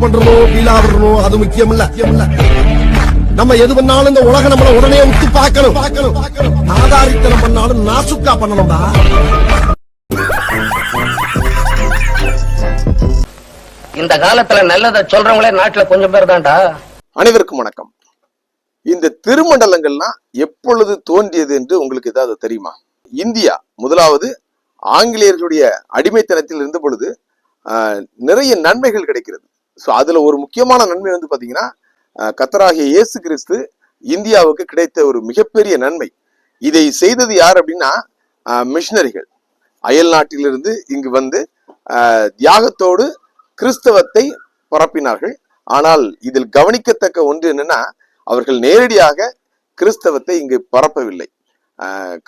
பண்றணும் பீலா விடணும் அது முக்கியம் இல்ல முக்கியம் இல்ல நம்ம எது பண்ணாலும் இந்த உலகம் நம்மள உடனே உத்து பார்க்கணும். நாதாரித்தனம் பண்ணாலும் நாசுக்கா பண்ணணும்டா. இந்த காலத்துல நல்லதை சொல்றவங்களே நாட்டுல கொஞ்சம் பேர் தான்டா. அனைவருக்கும் வணக்கம். இந்த திருமண்டலங்கள்லாம் எப்பொழுது தோன்றியது என்று உங்களுக்கு ஏதாவது தெரியுமா? இந்தியா முதலாவது ஆங்கிலேயர்களுடைய அடிமைத்தனத்தில் இருந்த பொழுது ஆஹ், நிறைய நன்மைகள் கிடைக்கிறது. ஸோ அதில் ஒரு முக்கியமான நன்மை வந்து பார்த்தீங்கன்னா கத்தராகிய இயேசு கிறிஸ்து இந்தியாவுக்கு கிடைத்த ஒரு மிகப்பெரிய நன்மை. இதை செய்தது யார் அப்படின்னா மிஷினரிகள். அயல் நாட்டிலிருந்து இங்கு வந்து தியாகத்தோடு கிறிஸ்தவத்தை பரப்பினார்கள். ஆனால் இதில் கவனிக்கத்தக்க ஒன்று என்னன்னா அவர்கள் நேரடியாக கிறிஸ்தவத்தை இங்கு பரப்பவில்லை.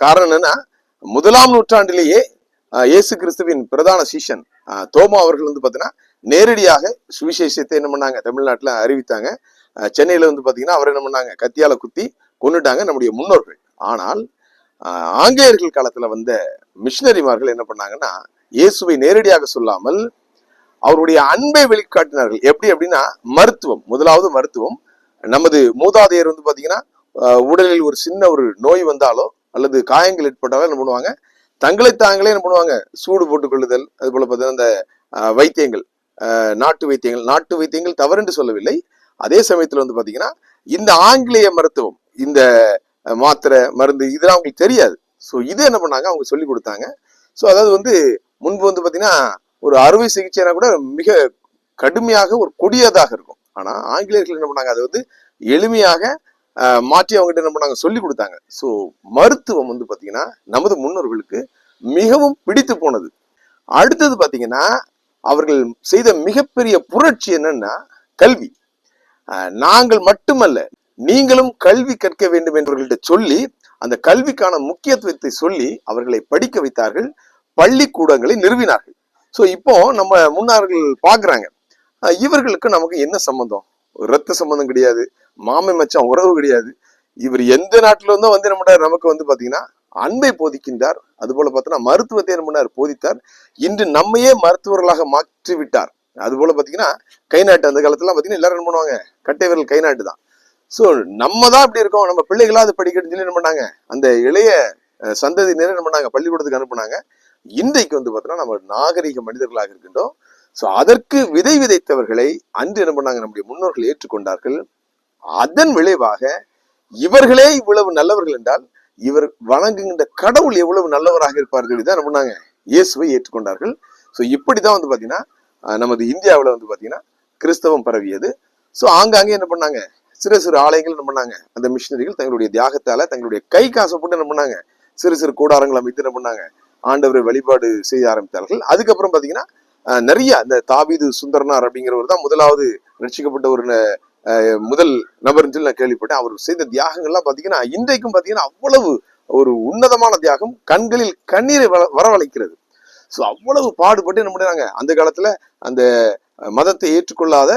காரணம் என்னன்னா முதலாம் நூற்றாண்டிலேயே இயேசு கிறிஸ்துவின் பிரதான சீஷன் தோமா அவர்கள் வந்து பார்த்தீங்கன்னா நேரடியாக சுவிசேஷத்தை என்ன பண்ணாங்க? தமிழ்நாட்டில் அறிவித்தாங்க. சென்னையில் வந்து பார்த்தீங்கன்னா அவர் என்ன பண்ணாங்க? கத்தியால குத்தி கொண்டுட்டாங்க நம்முடைய முன்னோர்கள். ஆனால் ஆங்கிலேயர்கள் காலத்தில் வந்த மிஷினரிமார்கள் என்ன பண்ணாங்கன்னா இயேசுவை நேரடியாக சொல்லாமல் அவருடைய அன்பை வெளிக்காட்டினார்கள். எப்படி அப்படின்னா மருத்துவம் முதலாவது மருத்துவம். நமது மூதாதையர் வந்து பார்த்தீங்கன்னா உடலில் ஒரு சின்ன ஒரு நோய் வந்தாலோ அல்லது காயங்கள் ஏற்பட்டாலோ என்ன பண்ணுவாங்க? தங்களை தாங்களே என்ன பண்ணுவாங்க? சூடு போட்டுக் கொள்ளுதல் அது போல பார்த்தீங்கன்னா இந்த வைத்தியங்கள். நாட்டு வைத்தியங்கள் நாட்டு வைத்தியங்கள் தவறென்று சொல்லவில்லை. அதே சமயத்தில் வந்து பார்த்தீங்கன்னா இந்த ஆங்கிலேய மருத்துவம் இந்த மாத்திரை மருந்து இதெல்லாம் அவங்களுக்கு தெரியாது. ஸோ இது என்ன பண்ணாங்க? அவங்க சொல்லி கொடுத்தாங்க. ஸோ அதாவது வந்து முன்பு வந்து பார்த்தீங்கன்னா ஒரு அறுவை சிகிச்சைனா கூட மிக கடுமையாக ஒரு கொடியதாக இருக்கும். ஆனால் ஆங்கிலேயர்கள் என்ன பண்ணாங்க? அதை வந்து எளிமையாக மாற்றி அவங்ககிட்ட என்ன பண்ணாங்க? சொல்லி கொடுத்தாங்க. ஸோ மருத்துவம் வந்து பார்த்தீங்கன்னா நமது முன்னோர்களுக்கு மிகவும் பிடித்து போனது. அடுத்தது பார்த்தீங்கன்னா அவர்கள் செய்த மிகப்பெரிய புரட்சி என்னன்னா கல்வி. நாங்கள் மட்டுமல்ல நீங்களும் கல்வி கற்க வேண்டும் என்றவர்கள்ட்ட சொல்லி அந்த கல்விக்கான முக்கியத்துவத்தை சொல்லி அவர்களை படிக்க வைத்தார்கள் பள்ளிக்கூடங்களை நிறுவினார்கள். ஸோ இப்போ நம்ம முன்னார்கள் பார்க்குறாங்க இவர்களுக்கு நமக்கு என்ன சம்பந்தம்? ரத்த சம்பந்தம் கிடையாது மாமை மச்சான் உறவு கிடையாது. இவர் எந்த நாட்டில இருந்தோ வந்து நம்ம நமக்கு வந்து பார்த்தீங்கன்னா அன்பை போதிக்கின்றார். அது போல மருத்துவத்தை என்ன பண்ணார்? போதித்தார். இன்று நம்மையே மருத்துவர்களாக மாற்றி விட்டார் அது போல பாத்தீங்கன்னா கை நாட்டு அந்த காலத்துல பார்த்தீங்கன்னா எல்லாரும் என்ன பண்ணுவாங்க? கட்டை விரல் கை நாட்டு தான். ஸோ நம்ம தான் இப்படி இருக்கோம். நம்ம பிள்ளைகளாவது படிக்கணும்னு சொல்லி என்ன பண்ணாங்க? அந்த இளைய சந்ததியினர் என்ன பண்ணாங்க? பள்ளிக்கூடத்துக்கு அனுப்புனாங்க. இன்றைக்கு வந்து பார்த்தோன்னா நம்ம நாகரிக மனிதர்களாக இருக்கின்றோம். ஸோ அதற்கு விதை விதைத்தவர்களை அன்று என்ன பண்ணாங்க? நம்முடைய முன்னோர்கள் ஏற்றுக்கொண்டார்கள். அதன் விளைவாக இவர்களே இவ்வளவு நல்லவர்கள் என்றால் இவர் வணங்குகின்ற கடவுள் எவ்வளவு நல்லவராக இருப்பார்கள் தான் என்ன பண்ணாங்க இயேசுவை ஏற்றுக்கொண்டார்கள். ஸோ இப்படி தான் வந்து பார்த்தீங்கன்னா நமது இந்தியாவில் வந்து பார்த்தீங்கன்னா கிறிஸ்தவம் பரவியது. ஸோ ஆங்காங்கே என்ன பண்ணாங்க? சிறு சிறு ஆலயங்கள் என்ன பண்ணாங்க? அந்த மிஷினரிகள் தங்களுடைய தியாகத்தால தங்களுடைய கை காசை போட்டு என்ன பண்ணாங்க? சிறு சிறு கூடாரங்கள் அமைத்து என்ன பண்ணாங்க? ஆண்டவரை வழிபாடு செய்ய ஆரம்பித்தார்கள். அதுக்கப்புறம் பார்த்தீங்கன்னா நிறைய இந்த தாவிது சுந்தரனார் அப்படிங்கிறவர் தான் முதலாவது ரட்சிக்கப்பட்ட ஒரு முதல் நபர்னு சொல்லி நான் கேள்விப்பட்டேன். அவர் செய்த தியாகங்கள்லாம் பாத்தீங்கன்னா இன்றைக்கும் பாத்தீங்கன்னா அவ்வளவு ஒரு உன்னதமான தியாகம் கண்களில் கண்ணீரை வர- வரவழைக்கிறது. ஸோ அவ்வளவு பாடுபட்டு என்ன பண்ணுறாங்க அந்த காலத்துல அந்த மதத்தை ஏற்றுக்கொள்ளாத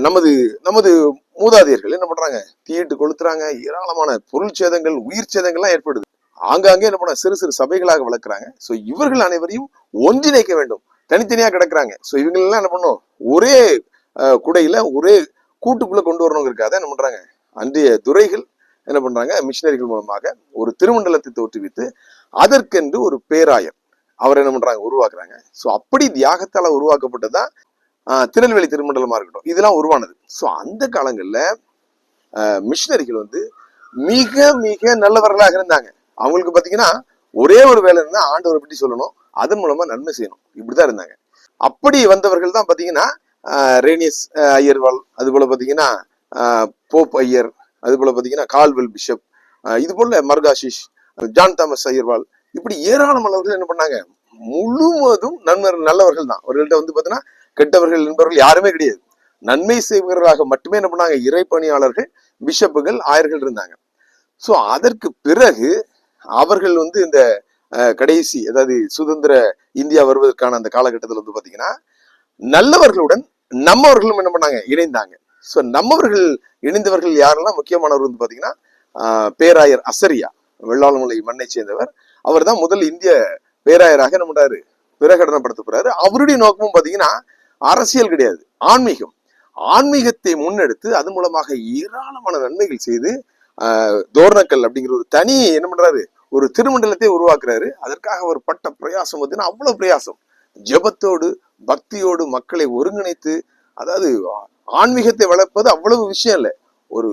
நமது நமது மூதாதையர்கள் என்ன பண்றாங்க? தீயிட்டு கொளுத்துறாங்க. ஏராளமான பொருள் சேதங்கள் உயிர் சேதங்கள்லாம் ஏற்படுது. ஆங்காங்கே என்ன பண்ண சிறு சிறு சபைகளாக வளர்க்குறாங்க. ஸோ இவர்கள் அனைவரையும் ஒன்றிணைக்க வேண்டும். தனித்தனியாக கிடக்குறாங்க. ஸோ இவங்களெல்லாம் என்ன பண்ணும்? ஒரே குடையில் குடையில ஒரே கூட்டுக்குள்ள கொண்டு வரணுங்கிறதுக்காக என்ன பண்றாங்க? அன்றைய துறைகள் என்ன பண்றாங்க? மிஷினரிகள் மூலமாக ஒரு திருமண்டலத்தை தோற்றுவித்து அதற்கென்று ஒரு பேராயர் அவர் என்ன பண்றாங்க? உருவாக்குறாங்க. ஸோ அப்படி தியாகத்தால உருவாக்கப்பட்டது ஆஹ், திருநெல்வேலி திருமண்டலமா இருக்கட்டும். இதெல்லாம் உருவானது. ஸோ அந்த காலங்கள்ல மிஷினரிகள் வந்து மிக மிக நல்லவர்களாக இருந்தாங்க. அவங்களுக்கு பாத்தீங்கன்னா ஒரே ஒரு வேலை இருந்தால் ஆண்டவரை பற்றி சொல்லணும். அதன் மூலமா நன்மை செய்யணும். இப்படிதான் இருந்தாங்க. அப்படி வந்தவர்கள் தான் பாத்தீங்கன்னா ஆஹ், ரேனியஸ் அதுபோல் பார்த்தீங்கன்னா அது போல பாத்தீங்கன்னா ஆஹ், போப் ஐயர் அது போல பாத்தீங்கன்னா கால்வெல் பிஷப் ஆஹ், இது மர்காஷிஷ் ஜான் தாமஸ் ஐயர்வால். இப்படி ஏராளமானவர்கள் என்ன பண்ணாங்க? முழுவதும் நன்மர் நல்லவர்கள் தான். அவர்கள்ட்ட வந்து பாத்தீங்கன்னா கெட்டவர்கள் என்பவர்கள் யாருமே கிடையாது. நன்மை செய்பவர்களாக மட்டுமே என்ன பண்ணாங்க? இறைப்பணியாளர்கள் பிஷப்புகள் ஆயர்கள் இருந்தாங்க. ஸோ அதற்கு பிறகு அவர்கள் வந்து இந்த கடைசி அதாவது சுதந்திர இந்தியா வருவதற்கான அந்த காலகட்டத்தில் வந்து பாத்தீங்கன்னா நல்லவர்களுடன் நம்மவர்களும் என்ன பண்ணாங்க? இணைந்தாங்க. ஸோ நம்மவர்கள் இணைந்தவர்கள் யாரெல்லாம்? முக்கியமானவர் வந்து பாத்தீங்கன்னா ஆஹ், பேராயர் அசரியா வெள்ளாளமலை மண்ணை சேர்ந்தவர். அவர் தான் முதல் இந்திய பேராயராக என்ன பண்றாரு? பிரகடனப்படுத்த போறாரு. அவருடைய நோக்கமும் பாத்தீங்கன்னா அரசியல் கிடையாது ஆன்மீகம். ஆன்மீகத்தை முன்னெடுத்து அது மூலமாக ஏராளமான நன்மைகள் செய்து ஆஹ், தோரணக்கல் அப்படிங்கிற ஒரு தனி என்ன பண்றாரு? ஒரு திருமண்டலத்தை உருவாக்குறாரு. அதற்காக அவர் பட்ட பிரயாசம் பார்த்தீங்கன்னா அவ்வளவு பிரயாசம். ஜெபத்தோடு பக்தியோடு மக்களை ஒருங்கிணைத்து அதாவது ஆன்மீகத்தை வளர்ப்பது அவ்வளவு விஷயம் இல்லை. ஒரு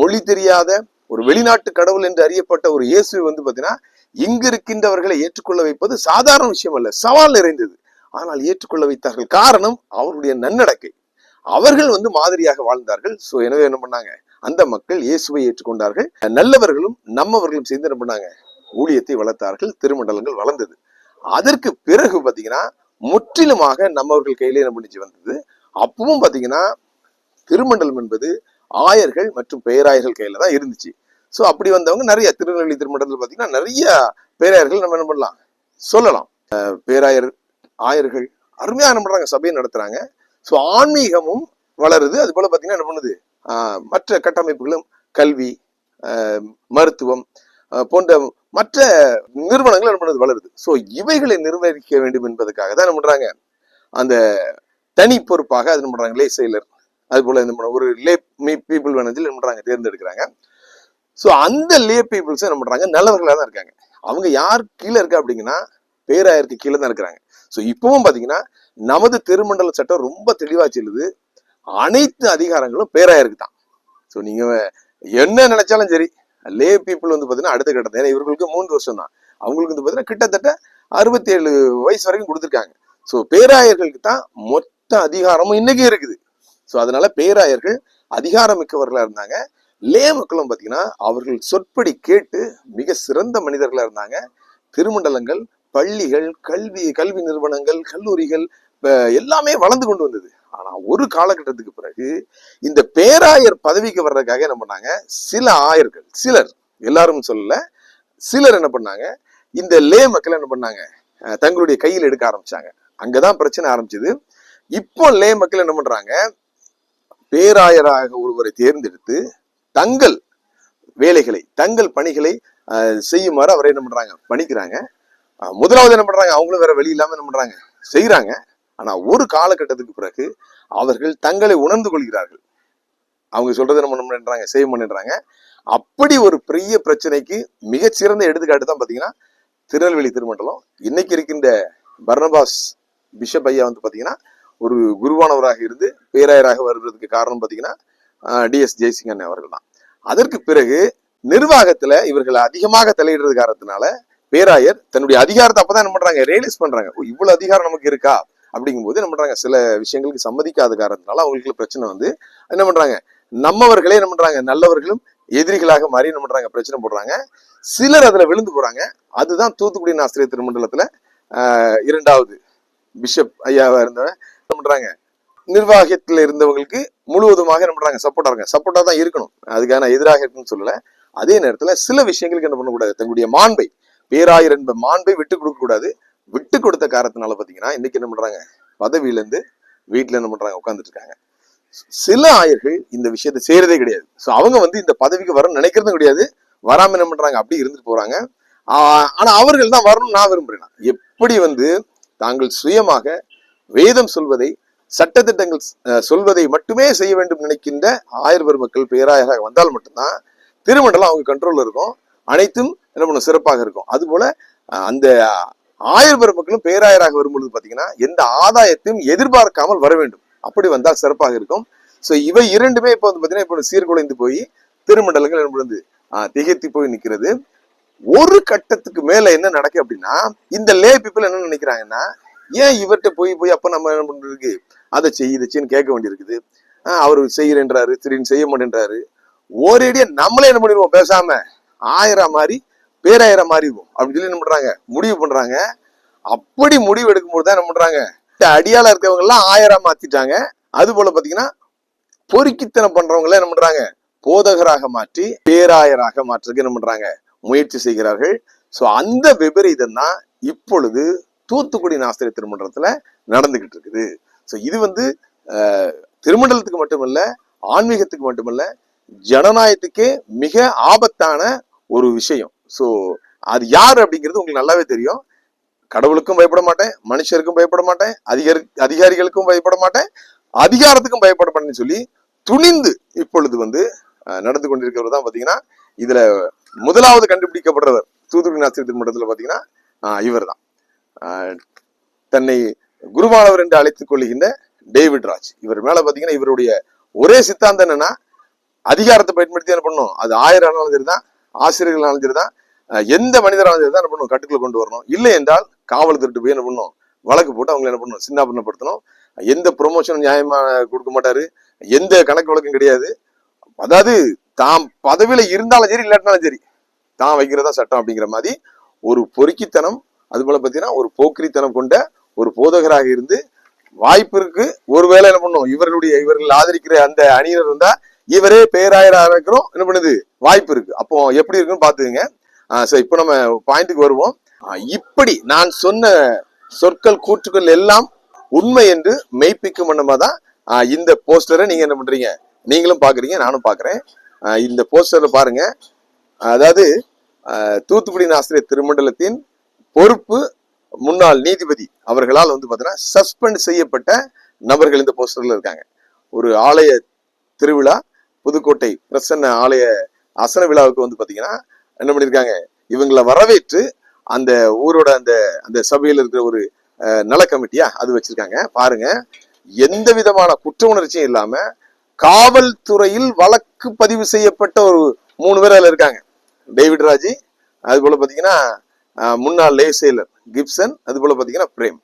மொழி தெரியாத ஒரு வெளிநாட்டு கடவுள் என்று அறியப்பட்ட ஒரு இயேசு வந்து பார்த்தீங்கன்னா இங்கு இருக்கின்றவர்களை ஏற்றுக்கொள்ள வைப்பது சாதாரண விஷயம் அல்ல. சவால் நிறைந்தது. ஆனால் ஏற்றுக்கொள்ள வைத்தார்கள். காரணம் அவருடைய நன்னடக்கை. அவர்கள் வந்து மாதிரியாக வாழ்ந்தார்கள். சோ எனவே என்ன பண்ணாங்க? அந்த மக்கள் இயேசுவை ஏற்றுக்கொண்டார்கள். நல்லவர்களும் நம்மவர்களும் சேர்ந்து என்ன பண்ணாங்க? ஊழியத்தை வளர்த்தார்கள். திருமண்டலங்கள் வளர்ந்தது. அதற்கு பிறகு பார்த்தீங்கன்னா முற்றிலுமாக நம்மவர்கள் கையிலே என்ன பண்ணிச்சு வந்தது? அப்பவும் பார்த்தீங்கன்னா திருமண்டலம் என்பது ஆயர்கள் மற்றும் பேராயர்கள் கையில தான் இருந்துச்சு. ஸோ அப்படி வந்தவங்க நிறைய திருநெல்வேலி திருமண்டலத்தில் பார்த்தீங்கன்னா நிறைய பேராயர்கள் நம்ம என்ன பண்ணலாம்? சொல்லலாம். பேராயர் ஆயர்கள் அருமையாக என்ன பண்ணுறாங்க சபையை நடத்துறாங்க. ஸோ ஆன்மீகமும் வளருது. அது போல பார்த்தீங்கன்னா என்ன பண்ணுது? மற்ற கட்டமைப்புகளும் கல்வி மருத்துவம் போன்ற மற்ற நிறுவனங்கள் என்ன பண்ணுது? வளருது. ஸோ இவைகளை நிர்வகிக்க வேண்டும் என்பதற்காக தான் என்ன பண்ணுறாங்க அந்த தனி பொறுப்பாக அது என்ன பண்ணுறாங்க லே செயலர் அது போல் என்ன பண்ண ஒரு லே பீப்புள் வேணதில் என்ன பண்ணுறாங்க தேர்ந்தெடுக்கிறாங்க. ஸோ அந்த லே பீப்புள்ஸ் என்ன பண்ணுறாங்க நல்லவர்களாக தான் இருக்காங்க. அவங்க யார் கீழே இருக்கா அப்படிங்கன்னா பேராயருக்கு கீழே தான் இருக்கிறாங்க. ஸோ இப்பவும் பார்த்தீங்கன்னா நமது திருமண்டல சட்டம் ரொம்ப தெளிவாக சொல்லுது. அனைத்து அதிகாரங்களும் பேராயருக்கு தான். ஸோ நீங்கள் என்ன நினைச்சாலும் சரி. லே பீப்புள் வந்து பார்த்தீங்கன்னா அடுத்த கட்டத்தை ஏன்னா இவர்களுக்கு மூன்று வருஷம் தான் அவங்களுக்கு வந்து பார்த்தீங்கன்னா கிட்டத்தட்ட அறுபத்தி ஏழு வயசு வரைக்கும் கொடுத்துருக்காங்க. ஸோ பேராயர்களுக்கு தான் மொத்த அதிகாரமும் இன்னைக்கு இருக்குது. ஸோ அதனால பேராயர்கள் அதிகாரம் மிக்கவர்களாக இருந்தாங்க. லே மக்களும் பார்த்தீங்கன்னா அவர்கள் சொற்படி கேட்டு மிக சிறந்த மனிதர்களாக இருந்தாங்க. திருமண்டலங்கள் பள்ளிகள் கல்வி கல்வி நிறுவனங்கள் கல்லூரிகள் எல்லாமே வளர்ந்து கொண்டு வந்தது. ஆனா ஒரு காலகட்டத்துக்கு பிறகு இந்த பேராயர் பதவிக்கு வர்றதுக்காக என்ன பண்ணாங்க? சில ஆயர்கள் சிலர். எல்லாரும் சொல்லல. சிலர் என்ன பண்ணாங்க? இந்த லே மக்கள் என்ன பண்ணாங்க? தங்களுடைய கையில் எடுக்க ஆரம்பிச்சாங்க. அங்கதான் பிரச்சனை ஆரம்பிச்சது. இப்போ லே மக்கள் என்ன பண்றாங்க? பேராயராக ஒருவரை தேர்ந்தெடுத்து தங்கள் வேலைகளை தங்கள் பணிகளை செய்யுமாறு அவரை என்ன பண்றாங்க? பணிக்கிறாங்க. முதலாவது என்ன பண்றாங்க? அவங்களும் வேற வழி இல்லாம என்ன பண்றாங்க? செய்யறாங்க ஆனா ஒரு காலகட்டத்துக்கு பிறகு அவர்கள் தங்களை உணர்ந்து கொள்கிறார்கள். அவங்க சொல்றதை நம்ம என்ன பண்றாங்க செய்ய அப்படி ஒரு பெரிய பிரச்சனைக்கு மிகச்சிறந்த எடுத்துக்காட்டு தான் பாத்தீங்கன்னா திருநெல்வேலி திருமண்டலம். இன்னைக்கு இருக்கின்ற பர்னபாஸ் பிஷப் ஐயா வந்து பாத்தீங்கன்னா ஒரு குருவானவராக இருந்து பேராயராக வருவதற்கு காரணம் பாத்தீங்கன்னா டிஎஸ் ஜெய்சிங்கன் அவர்கள் தான். அதற்கு பிறகு நிர்வாகத்துல இவர்கள் அதிகமாக தலையிடுறது காரணத்தினால பேராயர் தன்னுடைய அதிகாரத்தை அப்பதான் என்ன பண்றாங்க ரியலைஸ் பண்றாங்க. ஓ, இவ்வளவு அதிகாரம் நமக்கு இருக்கா? அப்படிங்கும்போது என்ன பண்றாங்க? சில விஷயங்களுக்கு சம்மதிக்காத காரணத்தினால அவங்களுக்கு பிரச்சனை வந்து என்ன பண்றாங்க? நம்மவர்களே என்ன பண்றாங்க? நல்லவர்களும் எதிரிகளாக மாறி என்ன பண்றாங்க? பிரச்சனை போடுறாங்க. சிலர் அதுல விழுந்து போறாங்க. அதுதான் தூத்துக்குடி ஆசிரியர் திருமண்டலத்துல ஆஹ், இரண்டாவது பிஷப் ஐயாவாக இருந்தவன் என்ன பண்றாங்க? நிர்வாகத்தில் இருந்தவங்களுக்கு முழுவதுமாக என்ன பண்றாங்க? சப்போர்ட்டாக இருக்காங்க. சப்போர்ட்டாக தான் இருக்கணும். அதுக்கான எதிராக இருக்குன்னு சொல்லல. அதே நேரத்துல சில விஷயங்களுக்கு என்ன பண்ணக்கூடாது? தங்களுடைய மாண்பை பேராயிரன்ப மாண்பை விட்டு கொடுக்கக்கூடாது. விட்டு கொடுத்த காரணத்தினால பாத்தீங்கன்னா இன்னைக்கு என்ன பண்றாங்க? பதவியில இருந்து வீட்டுல என்ன பண்றாங்க? உட்காந்துட்டு இருக்காங்க. சில ஆயர்கள் இந்த விஷயத்தை செய்யறதே கிடையாது. சோ அவங்க வந்து இந்த பதவிக்கு வரணும்னு நினைக்கிறதும் கிடையாது. வராம என்ன பண்றாங்க? அப்படி இருந்துட்டு போறாங்க. ஆனால் ஆனா அவர்கள் தான் வரணும்னு நான் விரும்புறேன் எப்படி வந்து தாங்கள் சுயமாக வேதம் சொல்வதை சட்டத்திட்டங்கள் சொல்வதை மட்டுமே செய்ய வேண்டும் நினைக்கின்ற ஆயர் பெருமக்கள் பேராயராக வந்தால் மட்டும்தான் திருமண்டலம் அவங்க கண்ட்ரோல்ல இருக்கும். அனைத்தும் என்ன பண்ணும்? சிறப்பாக இருக்கும். அதுபோல அந்த ஆயிரம் பேர் பெருமக்களும் பேராயராக வரும்பொழுது பார்த்தீங்கன்னா எந்த ஆதாயத்தையும் எதிர்பார்க்காமல் வர வேண்டும். அப்படி வந்தால் சிறப்பாக இருக்கும். ஸோ இவை இரண்டுமே இப்போ வந்து பார்த்தீங்கன்னா இப்போ சீர்குலைந்து போய் திருமண்டலங்கள் என்ன திகைத்து போய் நிற்கிறது. ஒரு கட்டத்துக்கு மேல என்ன நடக்கு அப்படின்னா இந்த லே பீப்புள் என்ன நினைக்கிறாங்கன்னா ஏன் இவர்கிட்ட போய் போய் அப்ப நம்ம என்ன பண்றதுக்கு அதை செய் இதை செய்யு கேட்க வேண்டியிருக்குது. ஆஹ் அவரு செய்யறேன்றாரு திடீர்னு செய்ய மாட்டேன்றாரு. ஒரேடியா நம்மளே என்ன பண்ணிடுவோம்? பேசாம ஆயிரம் மாதிரி பேராயிரம் மாறிடுவோம் அப்படின்னு சொல்லி என்ன பண்றாங்க? முடிவு பண்றாங்க. அப்படி முடிவு எடுக்கும்போது தான் என்ன பண்றாங்க? அடியால இருக்கிறவங்க எல்லாம் ஆயிரம் மாத்திட்டாங்க. அது போல பாத்தீங்கன்னா பொறுக்கித்தனம் பண்றவங்க எல்லாம் என்ன பண்றாங்க? போதகராக மாற்றி பேராயராக மாற்றுறதுக்கு என்ன பண்றாங்க? முயற்சி செய்கிறார்கள். சோ அந்த விபரீதம் தான் இப்பொழுது தூத்துக்குடி நாஸ்திரிய திருமண்டலத்துல நடந்துகிட்டு இருக்குது. சோ இது வந்து திருமண்டலத்துக்கு மட்டுமல்ல ஆன்மீகத்துக்கு மட்டுமல்ல ஜனநாயகத்துக்கே மிக ஆபத்தான ஒரு விஷயம். சோ அது யார் அப்படிங்கிறது உங்களுக்கு நல்லாவே தெரியும். கடவுளுக்கும் பயப்பட மாட்டேன் மனுஷருக்கும் பயப்பட மாட்டேன் அதிகாரி அதிகாரிகளுக்கும் பயப்பட மாட்டேன் அதிகாரத்துக்கும் பயப்படப்படணும்னு சொல்லி துணிந்து இப்பொழுது வந்து நடந்து கொண்டிருக்கிறவர் தான் பாத்தீங்கன்னா இதுல முதலாவது கண்டுபிடிக்கப்படுறவர் தூத்துக்குடி நாசிரியர் திருமணத்தில் பாத்தீங்கன்னா இவர் தான். தன்னை குருவானவர் என்று அழைத்துக் கொள்கின்ற டேவிட் ராஜ். இவர் மேல பாத்தீங்கன்னா இவருடைய ஒரே சித்தாந்தம் என்னன்னா அதிகாரத்தை பயன்படுத்தி என்ன பண்ணும் அது ஆயிரம் ஆனாலும் சரிதான் ஆசிரியர்களாலும் சரிதான் எந்த மனிதராலும் சரிதான் என்ன பண்ணணும் கட்டுக்குள்ள கொண்டு வரணும். இல்லை என்றால் காவல் திருட்டு போய் என்ன பண்ணணும் வழக்கு போட்டு அவங்களை என்ன பண்ணணும் சின்னாபரணப்படுத்தணும். எந்த ப்ரொமோஷன் நியாயமா கொடுக்க மாட்டாரு. எந்த கணக்கு வழக்கும் கிடையாது. அதாவது தாம் பதவியில இருந்தாலும் சரி இல்லாட்டினாலும் சரி தான் வைக்கிறதா சட்டம் அப்படிங்கிற மாதிரி ஒரு பொறுக்கித்தனம் அது போல பார்த்தீங்கன்னா ஒரு போக்கிரித்தனம் கொண்ட ஒரு போதகராக இருந்து வாய்ப்பு இருக்கு. ஒருவேளை என்ன பண்ணும்? இவர்களுடைய இவர்கள் ஆதரிக்கிற அந்த அணியினர் இருந்தா இவரே பேராயராக இருக்கிறோம் என்ன பண்ணுது? வாய்ப்பு இருக்கு. அப்போ எப்படி இருக்குன்னு பாத்துக்கங்க சோ இப்போ நம்ம பாயிண்ட்டுக்கு வருவோம். இப்படி நான் சொன்ன சொற்கள் கூற்றுக்கள் எல்லாம் உண்மை என்று மெய்ப்பிக்கும் வண்ணமா தான் இந்த போஸ்டரை நீங்க என்ன பண்றீங்க? நீங்களும் பாக்குறீங்க நானும் பாக்குறேன் இந்த போஸ்டர்ல பாருங்க. அதாவது தூத்துக்குடி ஆசிரியர் திருமண்டலத்தின் பொறுப்பு முன்னாள் நீதிபதி அவர்களால் வந்து பார்த்தீங்கன்னா சஸ்பெண்ட் செய்யப்பட்ட நபர்கள் இந்த போஸ்டர்ல இருக்காங்க. ஒரு ஆலய திருவிழா புதுக்கோட்டை பிரசன்ன ஆலய அசன விழாவுக்கு வந்து பாத்தீங்கன்னா என்ன பண்ணிருக்காங்க? இவங்களை வரவேற்று அந்த ஊரோட அந்த அந்த சபையில் இருக்கிற ஒரு நல கமிட்டியா அது வச்சிருக்காங்க. பாருங்க. எந்த விதமான குற்ற உணர்ச்சியும் இல்லாம காவல்துறையில் வழக்கு பதிவு செய்யப்பட்ட ஒரு மூணு பேர் அதில் இருக்காங்க. டேவிட் ராஜி அது போல பாத்தீங்கன்னா முன்னாள் லே செயலர் கிப்சன் அது போல பாத்தீங்கன்னா பிரேம்.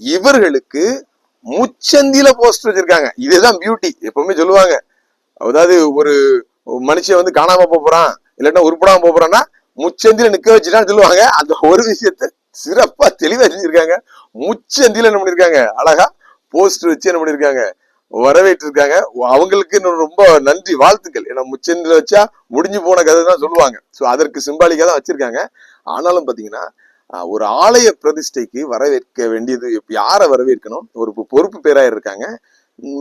இவர்களுக்கு முச்சந்தில போஸ்ட் வச்சிருக்காங்க. இதுதான் பியூட்டி எப்பவுமே சொல்லுவாங்க. அதாவது ஒரு மனுஷன் வந்து காணாம போறான் இல்லைன்னா உருப்படாம போறான்னா முச்சந்தில நிக்க வச்சுட்டான்னு சொல்லுவாங்க. அந்த ஒரு விஷயத்த சிறப்பா தெளிவா செஞ்சிருக்காங்க முச்சந்தில என்ன பண்ணிருக்காங்க அழகா போஸ்ட் வச்சு என்ன பண்ணிருக்காங்க வரவேற்று இருக்காங்க அவங்களுக்கு இன்னும் ரொம்ப நன்றி வாழ்த்துக்கள். ஏன்னா முச்சந்தில வச்சா முடிஞ்சு போன கதை தான் சொல்லுவாங்க. ஸோ அதற்கு சிம்பாலிக்கா தான் வச்சிருக்காங்க. ஆனாலும் பாத்தீங்கன்னா ஒரு ஆலய பிரதிஷ்டைக்கு வரவேற்க வேண்டியது இப்போ யாரை வரவேற்கணும்? ஒரு பொறுப்பு பேராயர் இருக்காங்க.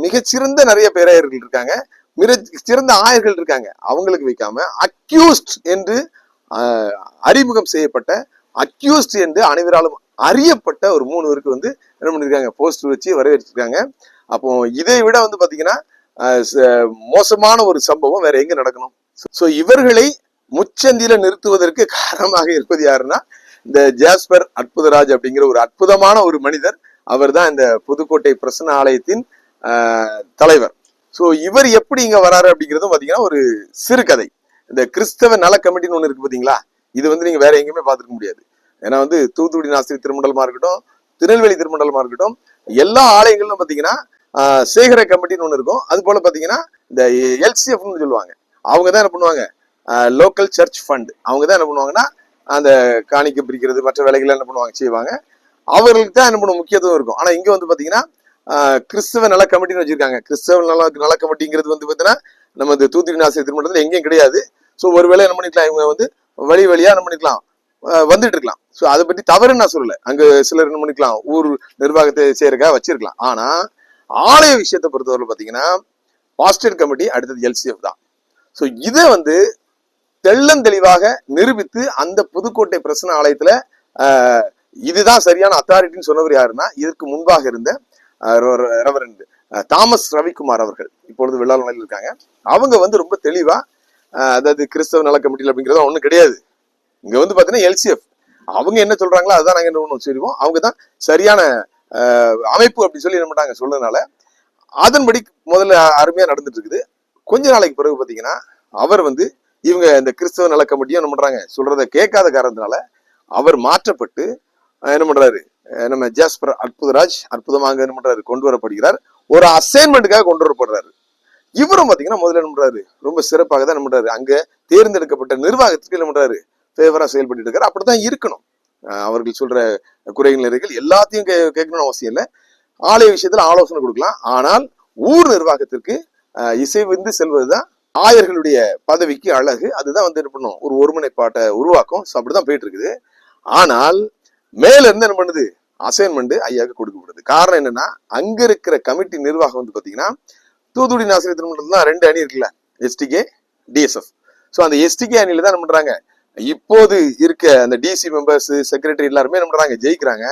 மிகச்சிறந்த நிறைய பேராயர்கள் இருக்காங்க. மிக சிறந்த ஆயர்கள் இருக்காங்க. அவங்களுக்கு வைக்காம அக்யூஸ்ட் என்று அறிமுகம் செய்யப்பட்ட அக்யூஸ்ட் என்று அனைவராலும் அறியப்பட்ட ஒரு மூணு பேருக்கு வந்து என்ன பண்ணியிருக்காங்க போஸ்டர் வச்சு வரவேற்றிருக்காங்க. அப்போ இதை விட வந்து பாத்தீங்கன்னா ச- மோசமான ஒரு சம்பவம் வேற எங்க நடக்கணும்? ஸோ இவர்களை முச்சந்தில நிறுத்துவதற்கு காரணமாக இருப்பது யாருன்னா இந்த ஜாஸ்பர் அற்புதராஜ் அப்படிங்கிற ஒரு அற்புதமான ஒரு மனிதர். அவர் தான் இந்த புதுக்கோட்டை பிரசன்ன ஆலயத்தின் தலைவர். ஸோ இவர் எப்படி இங்க வராரு அப்படிங்கிறதும் பாத்தீங்கன்னா ஒரு சிறுகதை. இந்த கிறிஸ்தவ நல கமிட்டின்னு ஒன்று இருக்கு பாத்தீங்களா? இது வந்து நீங்க வேற எங்கேயுமே பார்த்துக்க முடியாது. ஏன்னா வந்து தூத்துக்குடி நாசிரி திருமண்டலமா இருக்கட்டும் திருநெல்வேலி திருமண்டலமா இருக்கட்டும் எல்லா ஆலயங்களிலும் பாத்தீங்கன்னா சேகர கமிட்டின்னு ஒன்று இருக்கும். அது போல பாத்தீங்கன்னா இந்த எல்சிஎஃப்னு சொல்லுவாங்க. அவங்க தான் என்ன பண்ணுவாங்க? லோக்கல் சர்ச் ஃபண்ட் அவங்க தான் என்ன பண்ணுவாங்கன்னா அந்த காணிக்கை பிரிக்கிறது மற்ற வேலைகள் என்ன பண்ணுவாங்க? செய்வாங்க. அவர்களுக்கு தான் என்ன பண்ணும் முக்கியத்துவம் இருக்கும். ஆனா இங்க வந்து பாத்தீங்கன்னா கிறிஸ்தவ நல கமிட்டின்னு வச்சிருக்காங்க. கிறிஸ்தவ நல நல கமிட்டிங்கிறது வந்து பாத்தீங்கன்னா நம்ம இந்த தூத்துக்குடி ஆசிரியர் திருமணத்துல எங்கேயும் கிடையாது. ஸோ ஒருவேளை என்ன பண்ணிக்கலாம் இவங்க வந்து வழி வழியா என்ன பண்ணிக்கலாம் வந்துட்டு இருக்கலாம். ஸோ அதை பற்றி தவறுன்னு நான் சொல்லல. அங்க சிலர் என்ன பண்ணிக்கலாம் ஊர் நிர்வாகத்தை செய்யறக்கா வச்சிருக்கலாம். ஆனா ஆலய விஷயத்தை பொறுத்தவரை பாத்தீங்கன்னா பாஸ்டர் கமிட்டி அடுத்தது எல்சிஎஃப் தான். ஸோ இதை வந்து தெள்ளந்தெளிவாக நிரூபித்து அந்த புதுக்கோட்டை பிரசன ஆலயத்துல இதுதான் சரியான அத்தாரிட்டின்னு சொன்னவர் யாருன்னா இதற்கு முன்பாக இருந்த ரெவரண்ட் தாமஸ் ரவிக்குமார் அவர்கள் இப்பொழுது வெள்ளாள நிலையில் இருக்காங்க. அவங்க வந்து ரொம்ப தெளிவா அதாவது கிறிஸ்தவ நல கமிட்டியில் அப்படிங்கிறது ஒன்றும் கிடையாது. இங்க வந்து பாத்தீங்கன்னா எல்சிஎஃப் அவங்க என்ன சொல்றாங்களோ அதுதான் நாங்க என்ன ஒன்று செய்வோம் அவங்க தான் சரியான அமைப்பு அப்படி சொல்லி என்ன பண்ணாங்க சொல்றதுனால அதன்படி முதல்ல அருமையா நடந்துட்டு இருக்குது. கொஞ்ச நாளைக்கு பிறகு பாத்தீங்கன்னா அவர் வந்து இவங்க இந்த கிறிஸ்தவ நல கமிட்டியும் என்ன பண்றாங்க சொல்றதை கேட்காத காரணத்தினால அவர் மாற்றப்பட்டு என்ன பண்றாரு? நம்ம ஜாஸ்பர் அற்புதராஜ் அற்புதமாக என்ன பண்றாரு? கொண்டு வரப்படுகிறார். ஒரு அசைன்மெண்ட்டுக்காக கொண்டு வரப்படுறாரு. இவரும் பாத்தீங்கன்னா முதல்ல என்ன பண்றாரு? ரொம்ப சிறப்பாக தான் என்ன பண்றாரு? அங்க தேர்ந்தெடுக்கப்பட்ட நிர்வாகத்துக்கு என்ன பண்றாரு? ஃபேவரா செயல்பட்டு இருக்காரு. அப்படித்தான் இருக்கணும். அவர்கள் சொல்ற குறைகள் நிறைகள் எல்லாத்தையும் கே கேட்கணும்னு அவசியம் இல்லை. ஆலய விஷயத்துல ஆலோசனை கொடுக்கலாம். ஆனால் ஊர் நிர்வாகத்திற்கு அஹ், இசைவிந்து செல்வதுதான் ஆயர்களுடைய பதவிக்கு அழகு. அதுதான் வந்து என்ன பண்ணும்? ஒரு ஒருமுனைப்பாட்டை உருவாக்கும். ஸோ அப்படிதான் போயிட்டு இருக்குது. ஆனால் மேல இருந்து என்ன பண்ணுது? அசைன்மெண்ட் ஐயாவுக்கு கொடுக்கப்படுது காரணம் என்னன்னா அங்க இருக்கிற கமிட்டி நிர்வாகம் வந்து பாத்தீங்கன்னா தூத்துக்குடி நாசிரியர் திருமணத்துல தான் ரெண்டு அணி இருக்குல்ல எஸ்டிகே டிஎஸ்எஃப் ஸோ அந்த எஸ்டிகே அணியில தான் என்ன பண்றாங்க? இப்போது இருக்க அந்த டிசி மெம்பர்ஸ் செக்ரட்டரி எல்லாருமே என்ன பண்றாங்க? ஜெயிக்கிறாங்க.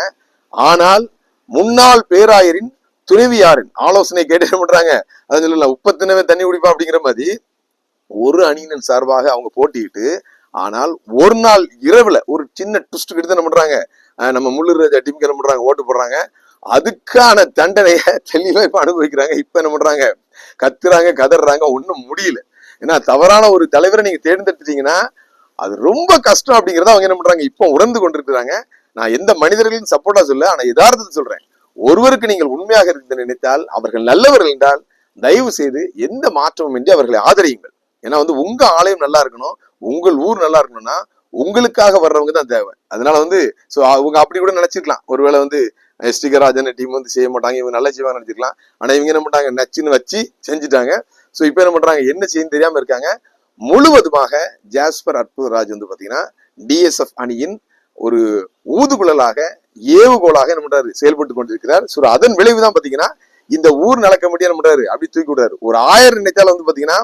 ஆனால் முன்னாள் பேராயரின் துணைவியாரின் ஆலோசனை கேட்டு என்ன பண்றாங்க? அதான் சொல்லல உப்பத்தினவே தண்ணி குடிப்பா அப்படிங்கிற மாதிரி ஒரு அணியினர் சார்பாக அவங்க போட்டியிட்டு ஆனால் ஒரு நாள் இரவுல ஒரு சின்ன ட்விஸ்ட் கிட்ட என்ன பண்றாங்க? நம்ம முள்ளூர் டீமுக்கு என்ன பண்றாங்க ஓட்டு போடுறாங்க. அதுக்கான தண்டனையை தெளிவாக இப்போ அனுபவிக்கிறாங்க. இப்போ என்ன பண்றாங்க? கத்துறாங்க கதறாங்க ஒன்றும் முடியல. ஏன்னா தவறான ஒரு தலைவரை நீங்க தேர்ந்தெடுத்துட்டீங்கன்னா அது ரொம்ப கஷ்டம் அப்படிங்கிறத அவங்க என்ன பண்றாங்க? இப்போ உணர்ந்து கொண்டிருக்கிறாங்க. நான் எந்த மனிதர்களையும் சப்போர்ட்டா சொல்ல ஆனா யதார்த்தத்தை சொல்றேன். ஒருவருக்கு நீங்கள் உண்மையாக இருந்து நினைத்தால் அவர்கள் நல்லவர்கள் என்றால் தயவு செய்து எந்த மாற்றமும் இன்றி அவர்களை ஆதரியுங்கள். ஏன்னா வந்து உங்க ஆலயம் நல்லா இருக்கணும். உங்கள் ஊர் நல்லா இருக்கணும்னா உங்களுக்காக வர்றவங்க தான் தேவை. அதனால வந்து ஸோ அவங்க அப்படி கூட நினைச்சிருக்கலாம். ஒருவேளை வந்து ஸ்ரீகராஜன் டீம் வந்து செய்ய மாட்டாங்க இவங்க நல்லா செய்வாங்க நினைச்சிருக்கலாம். ஆனால் இவங்க என்ன பண்ணுறாங்க நச்சுன்னு வச்சு செஞ்சுட்டாங்க. ஸோ இப்போ என்ன பண்றாங்க? என்ன செய்யணும் தெரியாம இருக்காங்க. முழுவதுமாக ஜாஸ்பர் அற்புதராஜ் வந்து பார்த்தீங்கன்னா டிஎஸ்எஃப் அணியின் ஒரு ஊதுகுழலாக ஏவுகோலாக என்ன பண்றாரு? செயல்பட்டு கொண்டிருக்கிறார். ஸோ அதன் விளைவு தான் பார்த்தீங்கன்னா இந்த ஊர் நடக்க முடியாது என்ன பண்றாரு? அப்படி தூக்கி விடுறாரு. ஒரு ஆயிரம் நினைத்தால வந்து பார்த்தீங்கன்னா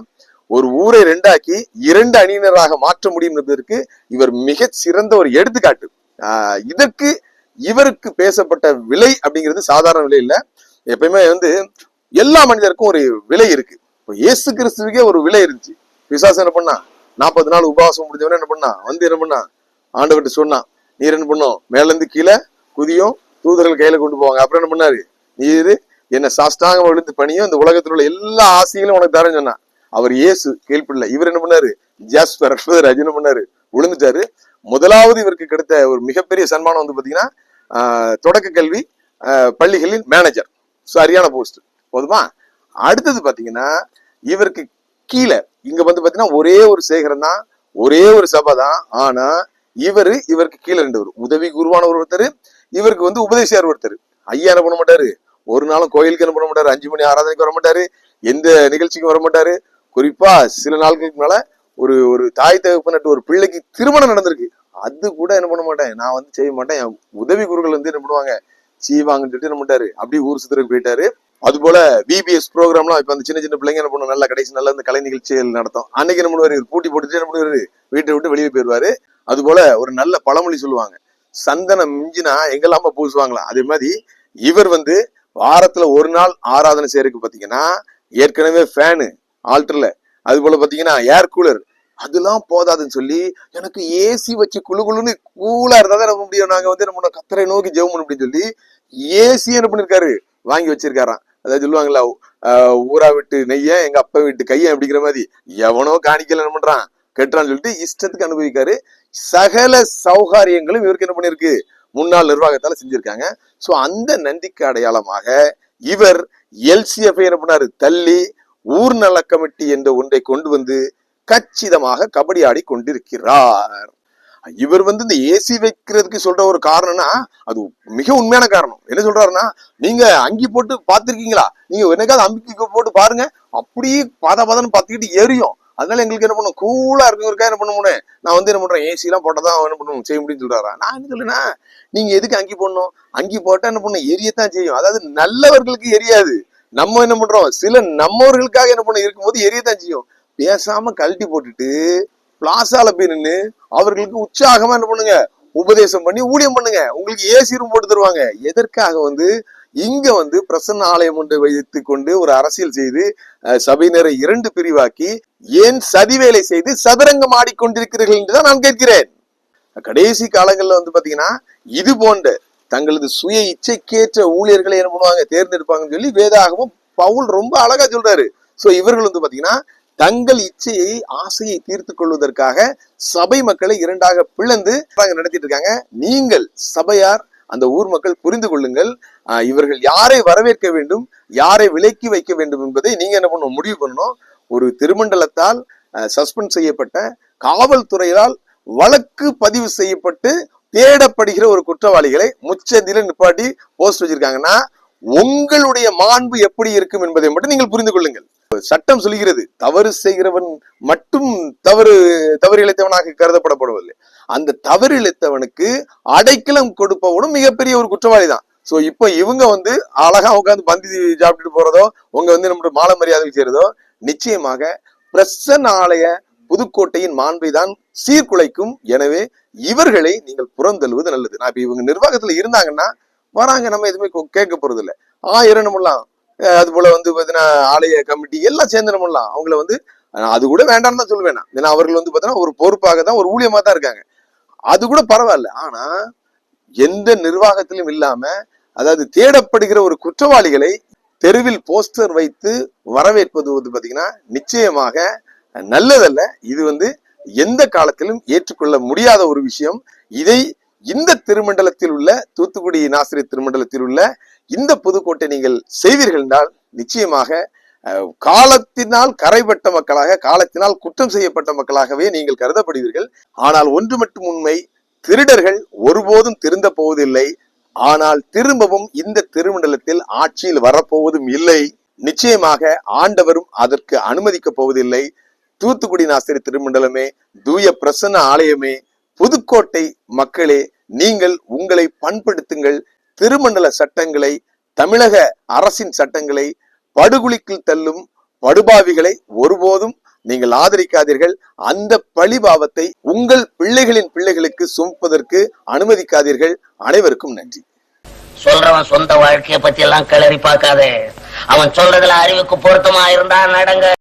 ஒரு ஊரை ரெண்டாக்கி இரண்டு அணியினராக மாற்ற முடியும் என்பதற்கு இவர் மிக சிறந்த ஒரு எடுத்துக்காட்டு. ஆஹ் இதற்கு இவருக்கு பேசப்பட்ட விலை அப்படிங்கிறது சாதாரண விலை இல்ல. எப்பயுமே வந்து எல்லா மனிதருக்கும் ஒரு விலை இருக்கு. இப்போ இயேசு கிறிஸ்துவுக்கே ஒரு விலை இருந்துச்சு. விசுவாசம் என்ன பண்ணா நாற்பது நாள் உபவாசம் முடிஞ்சவன என்ன பண்ணா வந்து என்ன பண்ணா ஆண்டவர்கிட்ட சொன்னான் நீர் என்ன பண்ணும் மேல இருந்து கீழே குதியும் தூதர்கள் கையில கொண்டு போவாங்க. அப்புறம் என்ன பண்ணாரு? நீர் என்ன சாஷ்டாங்க விழுந்து பணியும் இந்த உலகத்தில் உள்ள எல்லா ஆசைகளும் உனக்கு தரேன்னு சொன்னான். அவர் இயேசு கேள்விப்படல இவர் என்ன பண்ணாரு? ஜாஸ்பர் அற்புதராஜ் என்ன பண்ணாரு? விழுந்துட்டாரு. முதலாவது இவருக்கு கிடைத்த ஒரு மிகப்பெரிய சன்மானம் வந்து பாத்தீங்கன்னா தொடக்க கல்வி பள்ளிகளின் மேனேஜர் சரியான போஸ்ட் போதுமா? அடுத்தது பாத்தீங்கன்னா இவருக்கு கீழே இங்க வந்து பாத்தீங்கன்னா ஒரே ஒரு சேகரம் தான் ஒரே ஒரு சபை தான். ஆனா இவரு இவருக்கு கீழே ரெண்டு உதவி குருவான ஒருத்தர் இவருக்கு வந்து உபதேசியார் ஒருத்தர். ஐயா என்ன பண்ண மாட்டாரு? ஒரு நாளும் கோயிலுக்கு என்ன பண்ண மாட்டாரு? அஞ்சு மணி ஆராதனைக்கு வர மாட்டாரு. எந்த நிகழ்ச்சிக்கும் வர மாட்டாரு? குறிப்பா சில நாட்களுக்கு மேல ஒரு ஒரு தாய் தகப்பனட்டு ஒரு பிள்ளைக்கு திருமணம் நடந்திருக்கு. அது கூட என்ன பண்ண மாட்டேன். நான் வந்து செய்ய மாட்டேன். என் உதவி குருக்கள் வந்து என்ன பண்ணுவாங்க? செய்வாங்கன்னு சொல்லிட்டு என்ன பண்ணிட்டாரு? அப்படியே ஊர் சுத்துறதுக்கு போயிட்டாரு. அது போல பிபிஎஸ் ப்ரோக்ராம்லாம் இப்ப அந்த சின்ன சின்ன பிள்ளைங்க என்ன பண்ணுவோம் நல்லா கடைசி நல்லா இந்த கலை நிகழ்ச்சிகள் நடத்தும். அன்னைக்கு என்ன பண்ணுவாரு? பூட்டி போட்டுட்டு என்ன பண்ணுவாரு? வீட்டை விட்டு வெளியே போயிடுவாரு. அது போல ஒரு நல்ல பழமொழி சொல்லுவாங்க. சந்தனம் மிஞ்சினா எங்கெல்லாம பூசுவாங்களாம் அதே மாதிரி இவர் வந்து வாரத்துல ஒரு நாள் ஆராதனை செய்யறதுக்கு பாத்தீங்கன்னா ஏற்கனவே ஃபேனு ஆல்டர்ல அது போல பாத்தீங்கன்னா ஏர் கூலர் அதெல்லாம் போதாதுன்னு சொல்லி எனக்கு ஏசி வச்சு குளு குளுன்னு கூலா இருந்தா தான் நம்ம முடியும். நாங்க வந்து நம்ம கத்தரை நோக்கி ஜெபம் பண்ணணும் அப்படின்னு சொல்லி ஏசி என்ன பண்ணிருக்காரு? வாங்கி வச்சிருக்காராம். அதாவது சொல்லுவாங்களா ஊரா விட்டு நெய்ய எங்க அப்பா வீட்டு கையன் அப்படிங்கிற மாதிரி எவனோ காணிக்கல என்ன பண்றான்? கெட்டுறான்னு சொல்லிட்டு இஷ்டத்துக்கு அனுபவிக்காரு. சகல சௌகாரியங்களும் இவருக்கு என்ன பண்ணிருக்கு? முன்னாள் நிர்வாகத்தால செஞ்சிருக்காங்க. சோ அந்த நன்றிக்கு அடையாளமாக இவர் எல்சிஎஃப் என்ன பண்ணாரு? தள்ளி ஊர் நல கமிட்டி என்ற ஒன்றை கொண்டு வந்து கச்சிதமாக கபடி ஆடி கொண்டிருக்கிறார். இவர் வந்து இந்த ஏசி வைக்கிறதுக்கு சொல்ற ஒரு காரணம்னா அது மிக உண்மையான காரணம். என்ன சொல்றாருன்னா நீங்க அங்கி போட்டு பார்த்துருக்கீங்களா? நீங்க என்னைக்காவது அம்பிக்கை போட்டு பாருங்க அப்படியே பத பதன்னு பார்த்துக்கிட்டு எரியும். அதனால எங்களுக்கு என்ன பண்ணும்? கூலா இருக்குங்கிறக்கா என்ன பண்ண முடியும்? நான் வந்து என்ன பண்றேன்? ஏசி எல்லாம் போட்டதான் என்ன பண்ணணும் செய்ய முடியும்னு சொல்றாரா? நான் என்ன சொல்லுனா நீங்க எதுக்கு அங்கி போடணும்? அங்கி போட்டா என்ன பண்ணும்? எரியத்தான் செய்யும். அதாவது நல்லவர்களுக்கு எரியாது. நம்ம என்ன பண்றோம்? சில நம்மவர்களுக்காக என்ன பண்ண இருக்கும்போது எரியதான் செய்யும். பேசாம கழட்டி போட்டுட்டு பிளாசால போய் நின்று அவர்களுக்கு உற்சாகமா என்ன பண்ணுங்க? உபதேசம் பண்ணி ஊழியம் பண்ணுங்க. உங்களுக்கு ஏசி ரூம் போட்டு தருவாங்க. எதற்காக வந்து? இங்க வந்து பிரசன்ன ஆலயம் ஒன்று வைத்து கொண்டு ஒரு அரசியல் செய்து சபையினரை இரண்டு பிரிவாக்கி ஏன் சதி வேலை செய்து சதுரங்கம் ஆடிக்கொண்டிருக்கிறீர்கள் என்றுதான் நான் கேட்கிறேன். கடைசி காலங்களில் வந்து பாத்தீங்கன்னா இது போன்ற தங்களது சுய இச்சைக்கேற்ற ஊழியர்களை என்ன பண்ணுவாங்க தேர்ந்தெடுப்பாங்கன்னு சொல்லி வேதாகமும் பவுல் ரொம்ப அழகா சொல்றாரு. சோ இவர்கள் வந்து பாத்தீங்கன்னா தங்கள் இச்சையை ஆசையை தீர்த்து கொள்வதற்காக சபை மக்களை இரண்டாக பிளந்து நடத்திட்டு இருக்காங்க. நீங்கள் சபையார் அந்த ஊர் மக்கள் புரிந்து கொள்ளுங்கள். இவர்கள் யாரை வரவேற்க வேண்டும் யாரை விலக்கி வைக்க வேண்டும் என்பதை நீங்க என்ன பண்ணணும் முடிவு பண்ணணும். ஒரு திருமண்டலத்தால் சஸ்பெண்ட் செய்யப்பட்ட காவல்துறையால் வழக்கு பதிவு செய்யப்பட்டு தேடப்படுகிற ஒரு குற்றவாளிகளை முச்சந்தில நிப்பாட்டி போஸ்ட் வச்சிருக்காங்கன்னா உங்களுடைய மாண்பு எப்படி இருக்கும் என்பதை மட்டும் நீங்கள் புரிந்து கொள்ளுங்கள். சட்டம் சொல்கிறது தவறு செய்கிறவன் மட்டும் தவறு தவறு இழைத்தவனாக கருதப்படப்படுவதில்லை. அந்த தவறு இழைத்தவனுக்கு அடைக்கலம் கொடுப்பவனும் மிகப்பெரிய ஒரு குற்றவாளி தான் சோ இப்போ இவங்க வந்து அழகா உட்காந்து பந்தி சாப்பிட்டுட்டு போறதோ உங்க வந்து நம்மளோட மாலை மரியாதை செய்யறதோ நிச்சயமாக பிரசன் ஆலய புதுக்கோட்டையின் மாண்பை தான் சீர்குலைக்கும். எனவே இவர்களை நீங்கள் புறந்தள்ளுவது நல்லது. நான் இப்ப இவங்க நிர்வாகத்துல இருந்தாங்கன்னா வராங்க நம்ம எதுவுமே கேட்க போறது இல்லை ஆயிரம் நம்மலாம் அது போல வந்து பாத்தீங்கன்னா ஆலய கமிட்டி எல்லாம் சேர்ந்து நம்மலாம் அவங்கள வந்து அது கூட வேண்டாம்னு தான் சொல்லுவேன் நான். ஏன்னா அவர்கள் வந்து பாத்தீங்கன்னா ஒரு பொறுப்பாக தான் ஒரு ஊழியமா தான் இருக்காங்க. அது கூட பரவாயில்ல. ஆனா எந்த நிர்வாகத்திலும் இல்லாம அதாவது தேடப்படுகிற ஒரு குற்றவாளிகளை தெருவில் போஸ்டர் வைத்து வரவேற்பது வந்து பாத்தீங்கன்னா நிச்சயமாக நல்லதல்ல. இது வந்து எந்த காலத்திலும் ஏற்றுக்கொள்ள முடியாத ஒரு விஷயம். இதை இந்த திருமண்டலத்தில் உள்ள தூத்துக்குடி நாசிரி திருமண்டலத்தில் உள்ள இந்த புதுக்கோட்டை நீங்கள் செய்வீர்கள் என்றால் நிச்சயமாக காலத்தினால் கரைபட்ட மக்களாக காலத்தினால் குற்றம் செய்யப்பட்ட மக்களாகவே நீங்கள் கருதப்படுவீர்கள். ஆனால் ஒன்று மட்டும் உண்மை திருடர்கள் ஒருபோதும் திருந்த போவதில்லை. ஆனால் திரும்பவும் இந்த திருமண்டலத்தில் ஆட்சியில் வரப்போவதும் இல்லை. நிச்சயமாக ஆண்டவரும் அதற்கு அனுமதிக்க போவதில்லை. தூத்துக்குடி நாசிரி திருமண்டலமே தூய பிரசன்ன ஆலயமே புதுக்கோட்டை மக்களே நீங்கள் உங்களை பண்படுத்துங்கள். திருமண்டல சட்டங்களை தமிழக அரசின் சட்டங்களை படுகுழிக்குள் தள்ளும் படுபாவிகளை ஒருபோதும் நீங்கள் ஆதரிக்காதீர்கள். அந்த பழிபாவத்தை உங்கள் பிள்ளைகளின் பிள்ளைகளுக்கு சுமப்பதற்கு அனுமதிக்காதீர்கள். அனைவருக்கும் நன்றி. சொல்றவன் சொந்த வாழ்க்கையை பத்தி எல்லாம் கிளறி பார்க்காதே. அவன் சொல்றதுல அறிவுக்கு பொருத்தமா இருந்தா நடங்க.